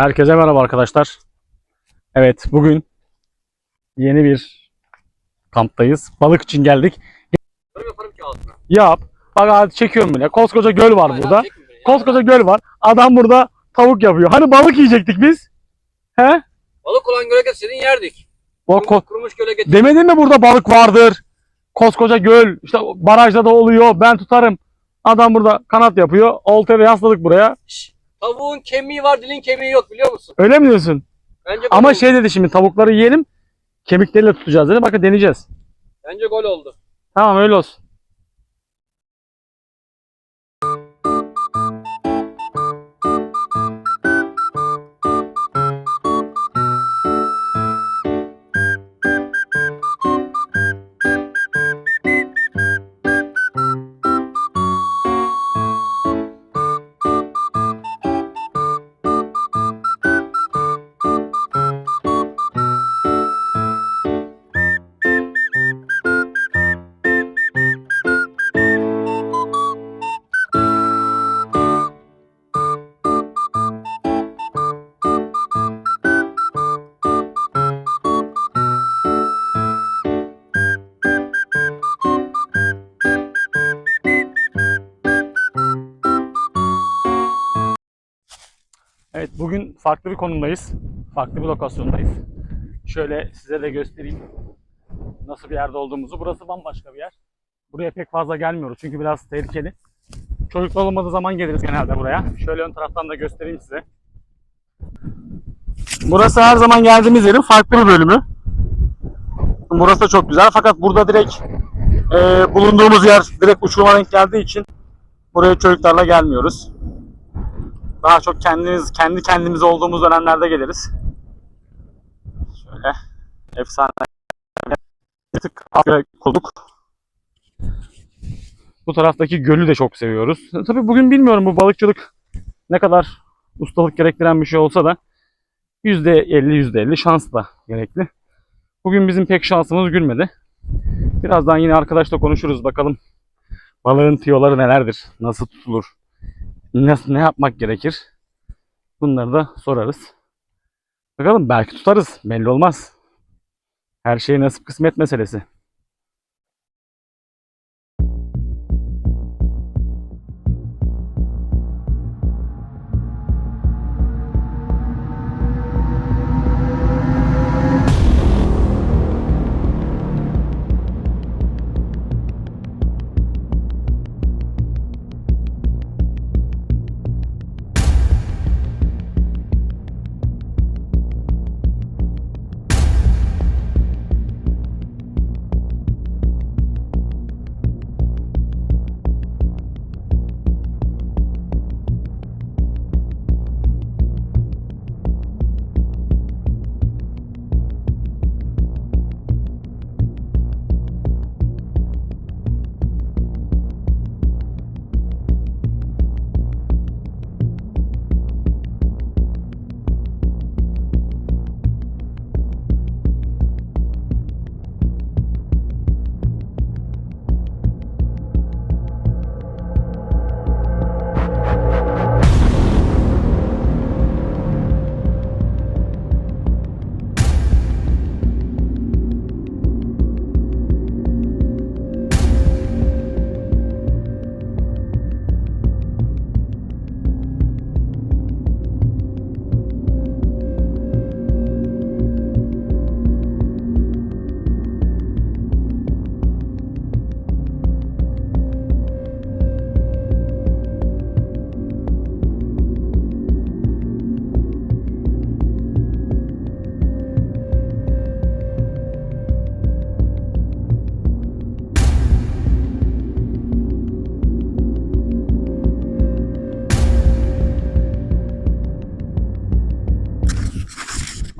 Herkese merhaba arkadaşlar. Evet bugün yeni bir kamptayız. Balık için geldik. Yap. Bak abi çekiyorum bile. Koskoca göl var Aynen, burada. Koskoca göl var. Adam burada tavuk yapıyor. Hani balık yiyecektik biz? He? Balık olan göle getirseydin yerdik. Kurumuş, kurumuş göle. Demedin mi burada balık vardır? Koskoca göl. işte barajda da oluyor. Ben tutarım. Adam burada kanat yapıyor. Oltaya yasladık buraya. Şşş, Tavuğun kemiği var dilin kemiği yok biliyor musun? Öyle mi diyorsun? Bence gol Ama oldu. şey dedi şimdi tavukları yiyelim. Kemikleriyle tutacağız dedi. Bakın deneyeceğiz. Bence gol oldu. Tamam öyle olsun. Farklı bir konumdayız. Farklı bir lokasyondayız. Şöyle size de göstereyim nasıl bir yerde olduğumuzu. Burası bambaşka bir yer. Buraya pek fazla gelmiyoruz çünkü biraz tehlikeli. Çocuklar olmadığı zaman geliriz genelde buraya. Şöyle ön taraftan da göstereyim size. Burası her zaman geldiğimiz yerin farklı bir bölümü. Burası da çok güzel fakat burada direkt e, bulunduğumuz yer direkt uçuruma denk geldiği için buraya çocuklarla gelmiyoruz. Daha çok kendimiz kendi kendimiz olduğumuz dönemlerde geliriz. Şöyle efsane bir tık koyduk. Bu taraftaki gölü de çok seviyoruz. Tabii bugün bilmiyorum bu balıkçılık ne kadar ustalık gerektiren bir şey olsa da %50 %50 şans da gerekli. Bugün bizim pek şansımız gülmedi. Birazdan yine arkadaşla konuşuruz bakalım balığın tiyoları nelerdir, nasıl tutulur, nasıl, ne yapmak gerekir? Bunları da sorarız. Bakalım belki tutarız. Belli olmaz. Her şey nasip kısmet meselesi.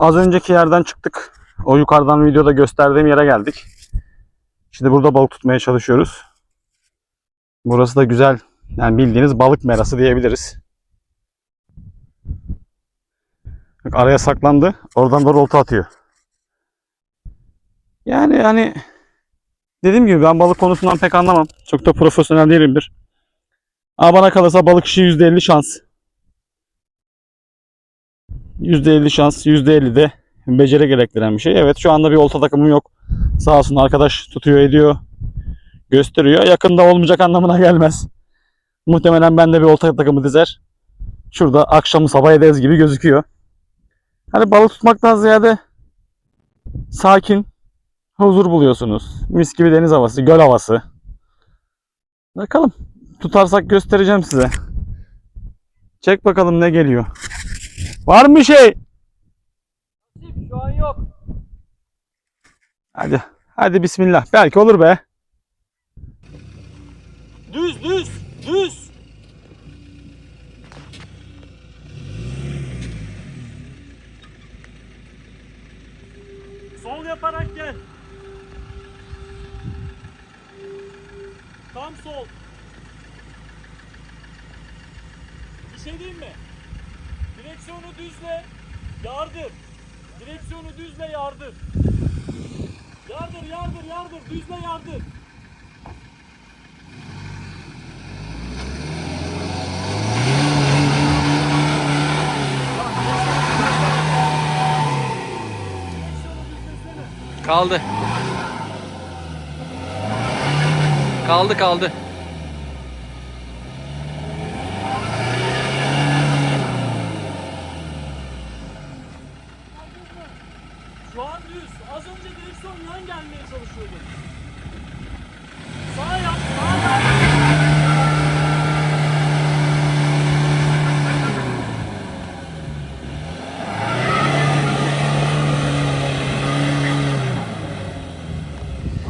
Az önceki yerden çıktık. O yukarıdan videoda gösterdiğim yere geldik. Şimdi burada balık tutmaya çalışıyoruz. Burası da güzel. Yani bildiğiniz balık merası diyebiliriz. Bak araya saklandı. Oradan da olta atıyor. Yani yani dediğim gibi ben balık konusundan pek anlamam. Çok da profesyonel değilimdir. Ama bana kalırsa balık işi %50 şans. %50 şans, %50 de beceri gerektiren bir şey. Evet şu anda bir olta takımım yok. Sağ olsun arkadaş tutuyor ediyor. Gösteriyor. Yakında olmayacak anlamına gelmez. Muhtemelen ben de bir olta takımı dizer. Şurada akşamı sabah ederiz gibi gözüküyor. Hani balık tutmaktan ziyade sakin, huzur buluyorsunuz. Mis gibi deniz havası, göl havası. Bakalım. Tutarsak göstereceğim size. Çek bakalım ne geliyor. Var mı bir şey? Şu an yok. Hadi. Hadi bismillah. Belki olur be. Düz düz düz. Sol yaparak gel. Tam sol. Bir şey diyeyim mi? Direksiyonu düzle, yardır. Direksiyonu düzle, yardır. Yardır, yardır, yardır. Düzle, yardır. Kaldı. Kaldı kaldı. Şu an düz. Az önce direksiyon yan gelmeye çalışıyordu. Sağ yap, sağ yap.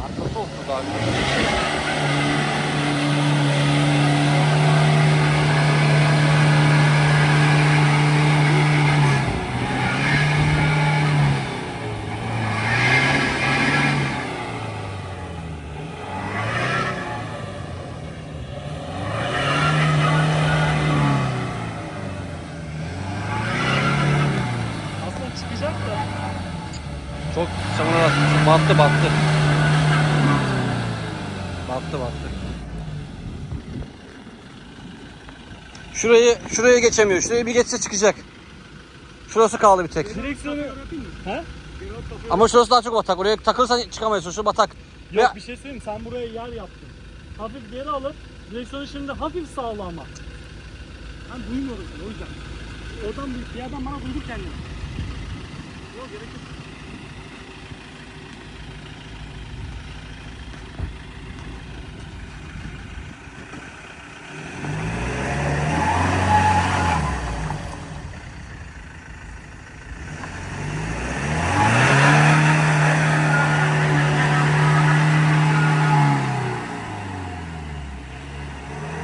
Arkası olsun abi. Aslında çıkacak da. Çok çamura battı battı. Battı battı. Şurayı şuraya geçemiyor. Şurayı bir geçse çıkacak. Şurası kaldı bir tek. Direksiyonu... Ama şurası daha çok batak. Oraya takılırsan çıkamıyorsun. Şu batak. Yok Ya- bir şey söyleyeyim sen buraya yer yaptın. Hafif geri alıp direksiyonu şimdi hafif sağla ama. Ben duymuyorum o yüzden. Oradan bir, bir adam bana duydur kendini. Yok gerek yok.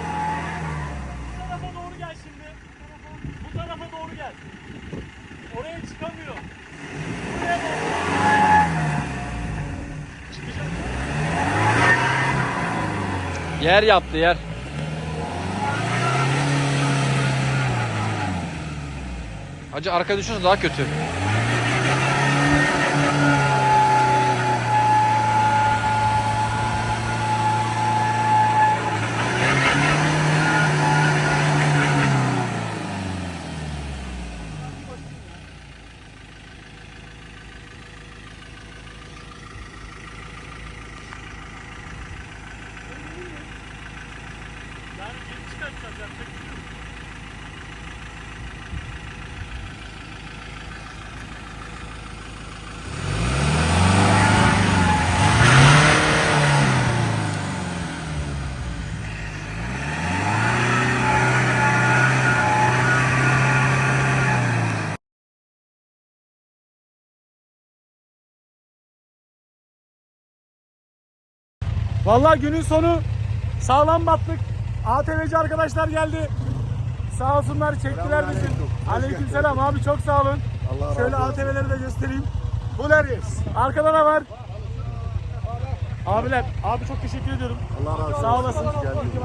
Bu tarafa doğru gel şimdi. Bu tarafa doğru gel. Oraya çıkamıyor. Buraya doğru. Çıkacak. Yer yaptı yer. Acı arka düşürse daha kötü. Vallahi günün sonu sağlam battık. ATV'ci arkadaşlar geldi. Sağ olsunlar çektiler bizi. Aleykümselam abi çok sağ olun. Şöyle ATV'leri de göstereyim. Bu nereyiz? Arkada da var. Abiler, abi çok teşekkür ediyorum. Allah razı olsun. Sağ olasın. Geldiniz.